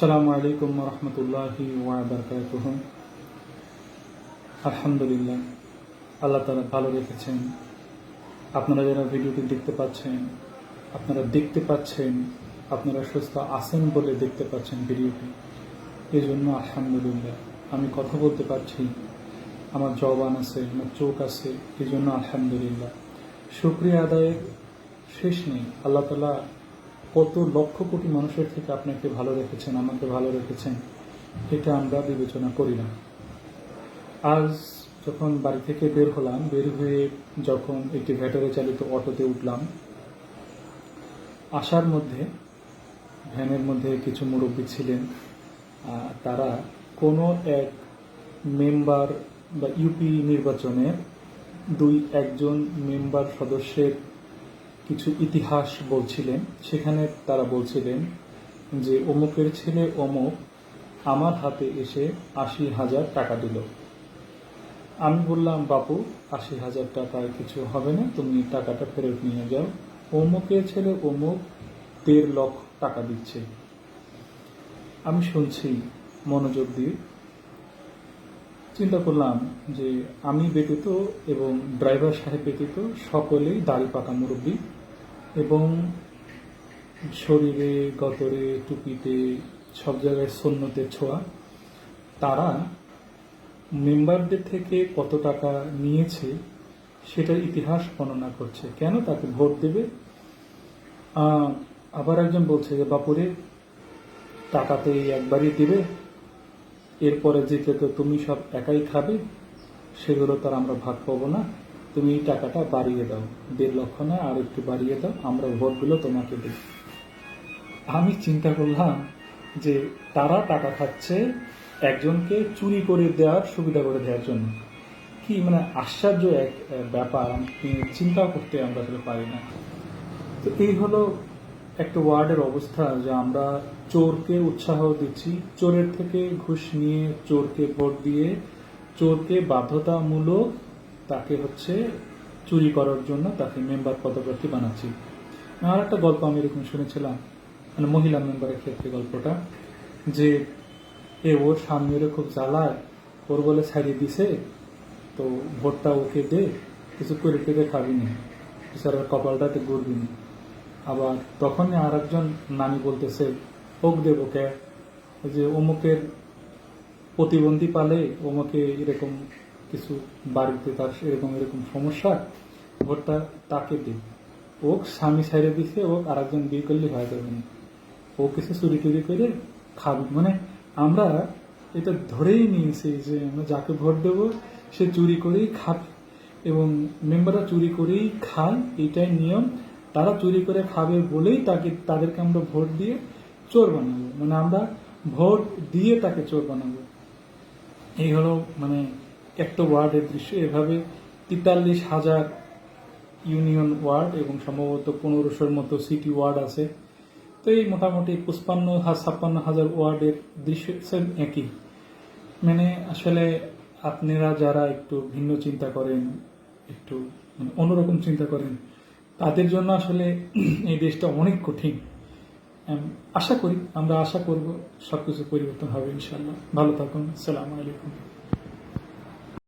আসসালামু আলাইকুম রহমতুল্লাহি ওয়াবারকাতুহ আলহামদুলিল্লাহ, আল্লাহ তালা ভালো রেখেছেন। আপনারা যারা ভিডিওটি দেখতে পাচ্ছেন, আপনারা দেখতে পাচ্ছেন, আপনারা সুস্থ আছেন বলে দেখতে পাচ্ছেন ভিডিওটি। এই জন্য আলহামদুলিল্লাহ, আমি কথা বলতে পারছি। আমার জবান আছে, আমার চোখ আছে এই জন্য আলহামদুলিল্লাহ। শুক্রিয়া আদায়ের শেষ নেই। আল্লাহ তালা কত লক্ষ কোটি মানুষের থেকে আপনাকে ভালো রেখেছেন, আমাকে ভালো রেখেছেন এটা আমরা বিবেচনা করি না। আজ যখন বাড়ি থেকে বের হলাম, বের হয়ে যখন একটি ব্যাটারি চালিত অটোতে উঠলাম, আসার মধ্যে ভ্যানের মধ্যে কিছু মুরব্বী ছিলেন তারা কোনো এক মেম্বার বা ইউপি নির্বাচনের দুই একজন মেম্বার সদস্যের কিছু ইতিহাস বলছিলেন। সেখানে তারা বলছিলেন যে, অমুকের ছেলে অমুক আমার হাতে এসে আশি হাজার টাকা দিল। আমি বললাম, বাপু, আশি হাজার টাকায় কিছু হবে না, তুমি টাকাটা ফেরত নিয়ে যাও। অমুকের ছেলে অমুক দেড় লক্ষ টাকা দিচ্ছে। আমি শুনছি মনোযোগ দিয়ে। চিন্তা করলাম যে, আমি ব্যতীত এবং ড্রাইভার সাহেব ব্যতীত সকলেই দাড়ি পাকা মুরব্বী। এবং শরীরে, গতরে, টুপিতে, সব জায়গায় সন্ন্যতের ছোঁয়া। তারা মেম্বারদের থেকে কত টাকা নিয়েছে সেটার ইতিহাস বর্ণনা করছে। কেন তাকে ভোট দেবে? আবার একজন বলছে যে, বাপুরে টাকা তো এই একবারই দিবে। এরপরে যেতে তো তুমি সব একাই খাবে, সেগুলো তার আমরা ভাগ পাবো না। তুমি এই টাকাটা বাড়িয়ে দাও। দেড় লক্ষ না আর একটু বাড়িয়ে দাও। আমরা ভোটগুলো তোমাকে দিই আমি চিন্তা করলাম যে তারা টাকা খাচ্ছে একজনকে চুরি করে দেওয়ার সুবিধা করে দেওয়ার জন্য। কি মানে আশ্চর্য এক ব্যাপার। চিন্তা করতে আমরা আসলে পারি না। তো এই হলো একটা ওয়ার্ডের অবস্থা যে আমরা চোরকে উৎসাহ দিচ্ছি। চোরের থেকে ঘুষ নিয়ে চোরকে ভোট দিয়ে, চোরকে বাধ্যতামূলক তাকে হচ্ছে চুরি করার জন্য তাকে মেম্বার পদপ্রার্থী বানাচ্ছি। আর একটা গল্প আমি এরকম শুনেছিলাম মানে মহিলা মেম্বারের ক্ষেত্রে গল্পটা, যে এ ওর ওরে খুব জ্বালায়, ওর বলে ছাড়িয়ে দিছে, তো ভোটটা ওকে দে, কিছু করে টেকে খাবি না বিচারের কপালটাতে ঘুরবি নি। আবার তখনই আর একজন নানি বলতেছে, হোক দেব ওকে। যে অমুকের প্রতিবন্ধী পালে অমুকে এরকম কিছু বাড়িতে তার এরকম এরকম সমস্যা ভোটটা তাকে দে ও স্বামী ছাইড়ে দিছে, ও আর একজন বিয়ে করলে হয়ে যাবে না ও কিছু চুরি টুরি করে খাবি। মানে আমরা এটা ধরেই নিয়েছি যে আমরা যাকে ভোট দেব, সে চুরি করেই খাবে। এবং মেম্বাররা চুরি করেই খায়, এটাই নিয়ম। তারা চুরি করে খাবে বলেই তাকে, তাদেরকে আমরা ভোট দিয়ে চোর বানাবো। মানে আমরা ভোট দিয়ে তাকে চোর বানাবো। এই হলো মানে একটা ওয়ার্ডের দৃশ্য এভাবে তেতাল্লিশ হাজার ইউনিয়ন ওয়ার্ড এবং সম্ভবত পনেরোশোর মতো সিটি ওয়ার্ড আছে। তো এই মোটামুটি পঁচপান্ন ছাপ্পান্ন হাজার ওয়ার্ডের দৃশ্য সেম একই। মানে আসলে আপনারা যারা একটু ভিন্ন চিন্তা করেন, একটু মানে অন্যরকম চিন্তা করেন, তাদের জন্য আসলে এই দেশটা অনেক কঠিন। আশা করি, আমরা আশা করব সবকিছু পরিবর্তন হবে ইনশাল্লাহ ভালো থাকুন, আসসালামু আলাইকুম।